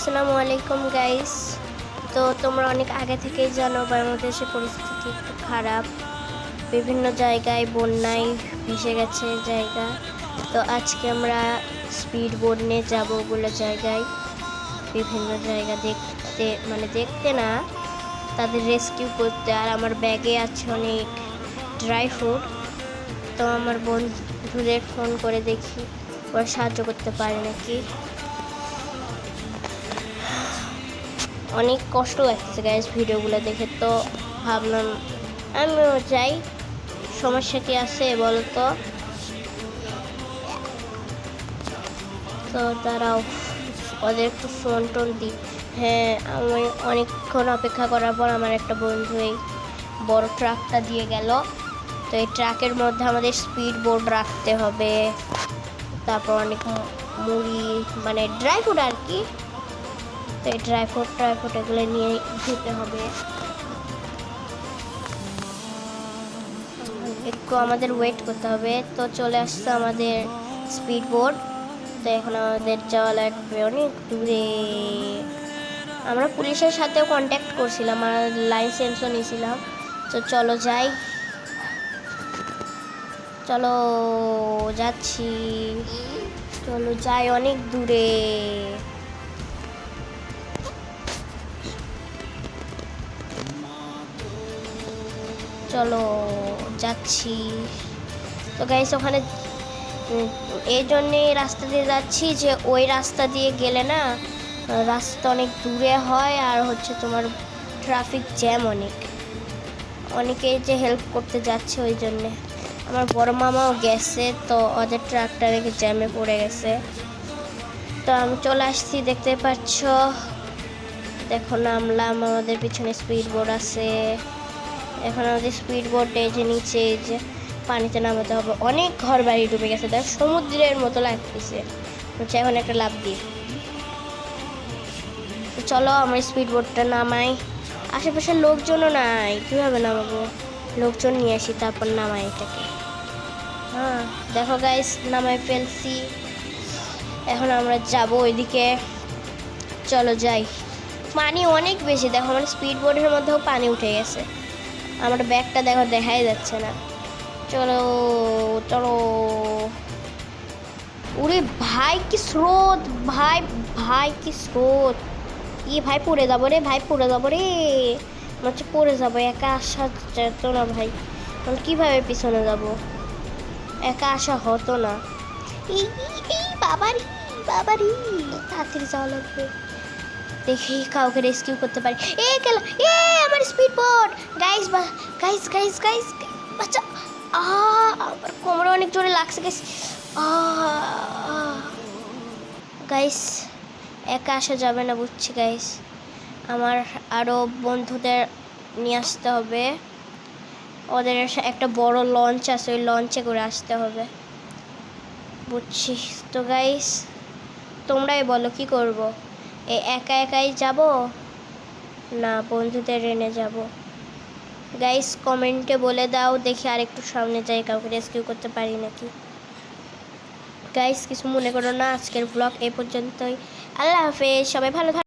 আসসালামু আলাইকুম গাইস তো তোমরা অনেক আগে থেকেই জানো, বাংলাদেশের পরিস্থিতি একটু খারাপ। বিভিন্ন জায়গায় বন্যায় ভেসে গেছে জায়গা। তো আজকে আমরা স্পিড বোট নিয়ে যাব ওগুলো জায়গায়। বিভিন্ন জায়গা দেখতে মানে দেখতে না, তাদের রেস্কিউ করতে। আর আমার ব্যাগে আছে অনেক ড্রাই ফ্রুট তো আমার বন্ধুদের ফোন করে দেখি, ওরা সাহায্য করতে পারে নাকি? অনেক কষ্ট লাগছে গাইজ ভিডিওগুলো দেখে। তো ভাবলাম আমিও যাই, সমস্যা কি আছে বলো তো তারাও ওদের একটু ফোন টোন দিই হ্যাঁ আমি অনেকক্ষণ অপেক্ষা করার পর আমার একটা বন্ধু এই বড় ট্রাকটা দিয়ে গেল। তো এই ট্রাকের মধ্যে আমাদের স্পিড বোর্ড রাখতে হবে। তারপর অনেক মুড়ি মানে ড্রাই ফ্রুট আর কি। তো এই ড্রাই ফ্রুট এগুলো নিয়ে যেতে হবে। একটু আমাদের ওয়েট করতে হবে। তো চলে আসছে আমাদের স্পিড বোর্ড তো এখন আমাদের যাওয়া লাগবে অনেক দূরে। আমরা পুলিশের সাথেও কন্ট্যাক্ট করছিলাম আর লাইসেন্সও নিয়েছিলাম। তো চলো যাই। চলো যাচ্ছি। চলো যাই অনেক দূরে। চলো, যাচ্ছি। তো গাইস ওখানে এই জন্যে রাস্তা দিয়ে যাচ্ছি যে, ওই রাস্তা দিয়ে গেলে না, রাস্তা অনেক দূরে হয় আর হচ্ছে তোমার ট্রাফিক জ্যাম অনেক। অনেকেই যে হেল্প করতে যাচ্ছে ওই জন্যে। আমার বড় মামাও গেছে, তো ওদের ট্রাকটা নাকি জ্যামে পড়ে গেছে। তো আমি চলে আসছি, দেখতে পাচ্ছ? দেখো, নামলাম, আমাদের পিছনে স্পিড বোর্ড আছে। এখন আমাদের স্পিড বোর্ডে যে নিচে যে পানিতে নামাতে হবে, অনেক ঘর বাড়ি ডুবে গেছে। দেখ, সমুদ্রের মতো লাগতেছে। হচ্ছে এখন একটা লাভ দিই তো চলো, আমরা স্পিড বোটটা নামাই। আশেপাশের লোকজনও নাই। কীভাবে নামাবো? লোকজন নিয়ে আসি, তারপর নামাই এটাকে। হ্যাঁ দেখো গাইস নামাই ফেলছি। এখন আমরা যাব ওইদিকে। চলো যাই। পানি অনেক বেশি। দেখো আমার স্পিড বোর্ডের মধ্যেও পানি উঠে গেছে। আমার ব্যাগটা দেখো, দেখাই যাচ্ছে না। চলো চলো। ওরে ভাই, কি স্রোত! ভাই ভাই, কি স্রোত! ই ভাই, পড়ে যাব রে, ভাই, পড়ে যাব রে। হচ্ছে পড়ে যাব, একা আসা যেত না ভাই। আমি কীভাবে পিছনে যাব? একা আসা হতো না। এই বাবারি বাবারি, তাড়াতাড়ি যাওয়া লাগবে। দেখি কাউকে রেস্কিউ করতে পারি। এ গেল, এ গাইস গাইস গাইস গাইস বাচ্চা আ আমার কোমরে অনেক জোরে লাগছে গাইস গাইস একা আসা যাবে না বুঝছি গাইস আমার আরও বন্ধুদের নিয়ে আসতে হবে। ওদের একটা বড় লঞ্চ আছে, ওই লঞ্চে করে আসতে হবে। বুঝছি, তো গাইস তোমরাই বলো কি করব? এ একা একাই যাব? না, বন্ধুদের এনে যাব? গাইস কমেন্টে বলে দাও, দেখি আর একটু সামনে যাই, কাউকে রেস্কিউ করতে পারি নাকি? গাইস কিছু মনে করো না, আজকের ব্লগ এই পর্যন্তই। আল্লাহ হাফেজ, সবাই ভালো